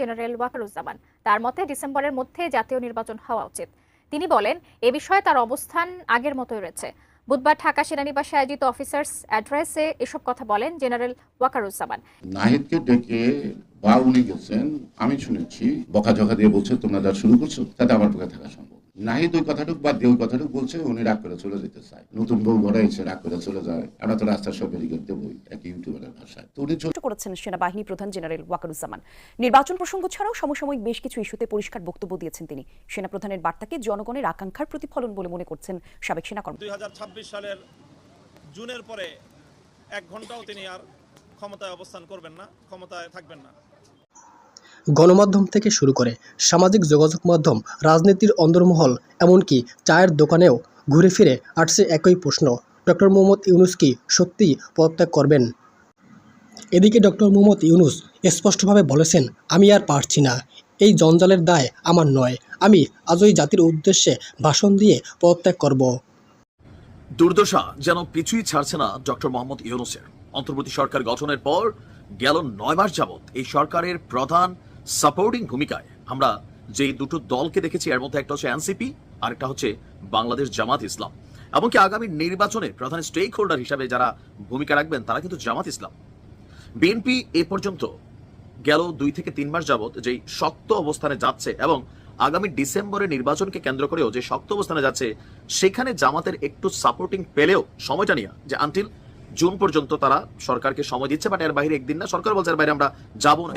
General Wakeruzzaman. তার মতে, ডিসেম্বরের মধ্যে জাতীয় নির্বাচন হওয়া উচিত। তিনি বলেন, এ বিষয়ে তার অবস্থান আগের মতোই রয়েছে। বুধবার ঢাকা সেনানিবাসে আয়োজিত অফিসার্স অ্যাড্রেসে এসব কথা বলেন জেনারেল ওয়াকারুজ্জামান। নাহিদকে ডেকে বা উনি গেছেন আমি শুনেছি, বকাঝকা দিয়ে বলছে, তোমরা যা শুরু করছ, তাতে আমার পক্ষে থাকা সম্ভব নাহিদ ওই কথাটুক বাদ দিয়ে ওই কথাটুক বলছে উনি রাগ করে চলে যেতে চায়। নতুন বউ ঘরে এসে রাগ করে চলে যায়। আমরা তো রাস্তার সব ব্যারিকেড দেবই এক ইউটিউবারের ভাষায়। তো উনি চলে করেছেন সেনাবাহিনী প্রধান জেনারেল ওয়াকারুজ্জামান। নির্বাচন প্রসঙ্গ ছাড়াও সমসাময়িক বেশ কিছু ইস্যুতে পরিষ্কার বক্তব্য দিয়েছেন তিনি। সেনাপ্রধানের বার্তাকে জনগণের আকাঙ্ক্ষার প্রতিফলন বলে মনে করছেন সাবেক সেনা কর্মকর্তা দুই হাজার ছাব্বিশ সালের জুনের পরে এক ঘন্টাও তিনি আর ক্ষমতায় অবস্থান করবেন না ক্ষমতায় থাকবেন না। গণমাধ্যম থেকে শুরু করে সামাজিক যোগাযোগ মাধ্যম, রাজনীতির অন্দরমহল, এমনকি চায়ের দোকানেও ঘুরে ফিরে আসছে একই প্রশ্ন। ডক্টর মোহাম্মদ ইউনুস কি সত্যিই পদত্যাগ করবেন? এদিকে ডক্টর মোহাম্মদ ইউনুস স্পষ্টভাবে বলেছেন, আমি আর পারছি না। এই জঞ্জালের দায় আমার নয়। আমি আজই জাতির উদ্দেশ্যে ভাষণ দিয়ে পদত্যাগ করব। দুর্দশা যেন পিছুই ছাড়ছে না ডক্টর মোহাম্মদ ইউনুসের। অন্তর্বর্তী সরকার গঠনের পর গেল নয় মাস যাবৎ। এই সরকারের প্রধান সাপোর্টিং ভূমিকায় আমরা যে দুটো দলকে দেখেছি, এর মধ্যে একটা হচ্ছে এনসিপি আর একটা হচ্ছে বাংলাদেশ জামাত ইসলাম। এমনকি আগামী নির্বাচনে প্রধান স্টেক হোল্ডার হিসাবে যারা ভূমিকা রাখবেন, তারা কিন্তু জামাত ইসলাম। বিএনপি এ পর্যন্ত গেল দুই থেকে তিন মাস যাবৎ যেই শক্ত অবস্থানে যাচ্ছে এবং আগামী ডিসেম্বরে নির্বাচনকে কেন্দ্র করেও যে শক্ত অবস্থানে যাচ্ছে, সেখানে জামাতের একটু সাপোর্টিং পেলেও সময়টা নিয়ে, যে আনটিল জুন পর্যন্ত তারা সরকারকে সময় দিচ্ছে বাট এর বাইরে একদিন না, সরকার বলছে এর বাইরে আমরা যাব না।